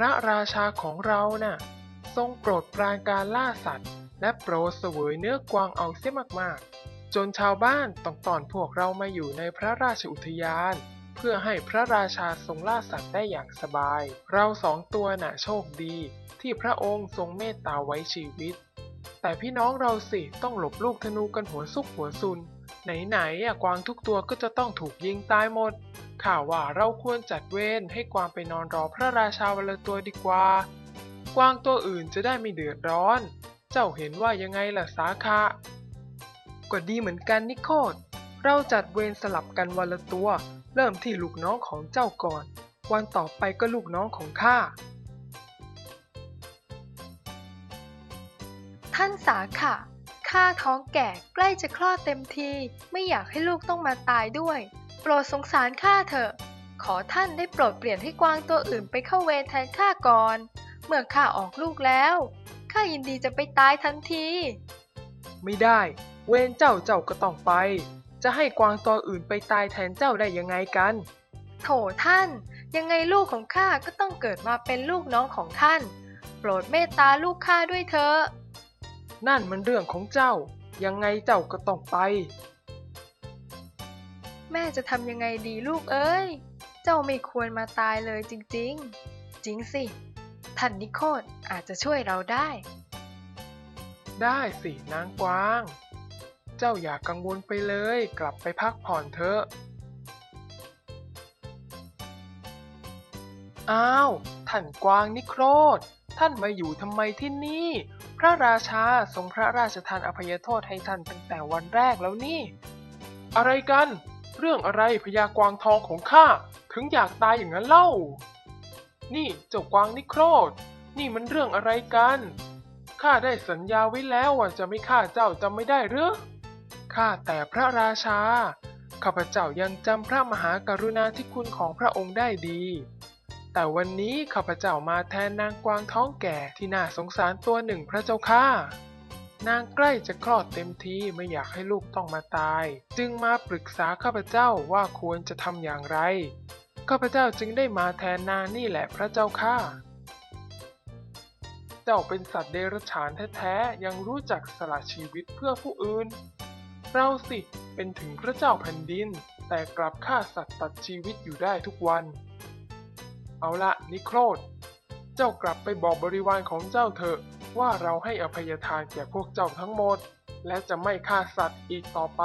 พระราชาของเราน่ะ ทรงโปรดปรานการล่าสัตว์ และโปรดเสวยเนื้อกวางเอาเสียมากๆ จนชาวบ้านต้องตอนพวกเรามาอยู่ในพระราชอุทยาน เพื่อให้พระราชาทรงล่าสัตว์ได้อย่างสบาย เราสองตัวน่ะโชคดี ที่พระองค์ทรงเมตตาไว้ชีวิต แต่พี่น้องเราสิต้องหลบลูกธนูกันหัวซุกหัวซุน ไหนๆอะกวางทุกตัวก็จะต้องถูกยิงตายหมด ข่าวว่าเราควรจัดเวรให้กวางไปนอนรอพระราชาวันละตัวดีกว่า กวางตัวอื่นจะได้ไม่เดือดร้อน เจ้าเห็นว่ายังไงล่ะสาคะก็ดีเหมือนกันนิโคดเราจัดเวรสลับกันวันละตัว เริ่มที่ลูกน้องของเจ้าก่อน วันต่อไปก็ลูกน้องของข้าท่านสาขะข้าท้องแก่ใกล้จะคลอดเต็มที ไม่อยากให้ลูกต้องมาตายด้วย ปรดสงสารข้าเถอะ ขอท่านได้โปรดเปลี่ยนให้กวางตัวอื่นไปเข้าเวรแทนข้าก่อน เมื่อข้าออกลูกแล้ว ข้ายินดีจะไปตายทันที ไม่ได้ เวรเจ้าเจ้าก็ต้องไป จะให้กวางตัวอื่นไปตายแทนเจ้าได้ยังไงกัน โถท่าน ยังไงลูกของข้าก็ต้องเกิดมาเป็นลูกน้องของท่าน โปรดเมตตาลูกข้าด้วยเถอะ นั่นมันเรื่องของเจ้า ยังไงเจ้าก็ต้องไป แม่จะทำยังไงดีลูกเอ้ย เจ้าไม่ควรมาตายเลยจริง ๆ จริงสิ ท่านนิโคดอาจจะช่วยเราได้ ได้สินางกวาง เจ้าอย่ากกังวลไปเลย กลับไปพักผ่อนเถอะ อ้าว ท่านกวางนิโครธท่านมาอยู่ทำไมที่นี่ พระราชาทรงพระราชทานอภัยโทษให้ท่านตั้งแต่วันแรกแล้วนี่ อะไรกัน เรื่องอะไรพญากวางทองของข้าถึงอยากตายอย่างนั้นเล่า นี่เจ้ากวางนิโครธนี่มันเรื่องอะไรกัน ข้าได้สัญญาไว้แล้วว่าจะไม่ฆ่าเจ้าจำไม่ได้หรือ ข้าแต่พระราชา ข้าพเจ้ายังจำพระมหากรุณาธิคุณของพระองค์ได้ดี แต่วันนี้ข้าพเจ้ามาแทนนางกวางท้องแก่ที่น่าสงสารตัวหนึ่งพระเจ้าค่ะ นางใกล้จะคลอดเต็มทีไม่อยากให้ลูกต้องมาตาย จึงมาปรึกษาข้าพเจ้าว่าควรจะทำอย่างไร ข้าพเจ้าจึงได้มาแทนนางนี่แหละพระเจ้าค่ะเจ้าเป็นสัตว์เดรัจฉานแท้ๆยังรู้จักสละชีวิตเพื่อผู้อื่น เราสิเป็นถึงพระเจ้าแผ่นดิน แต่กลับฆ่าสัตว์ตัดชีวิตอยู่ได้ทุกวัน เอาละนิโครธ เจ้ากลับไปบอกบริวารของเจ้าเถอะ ว่าเราให้อภัยทานแก่พวกเจ้าทั้งหมด และจะไม่ฆ่าสัตว์อีกต่อไป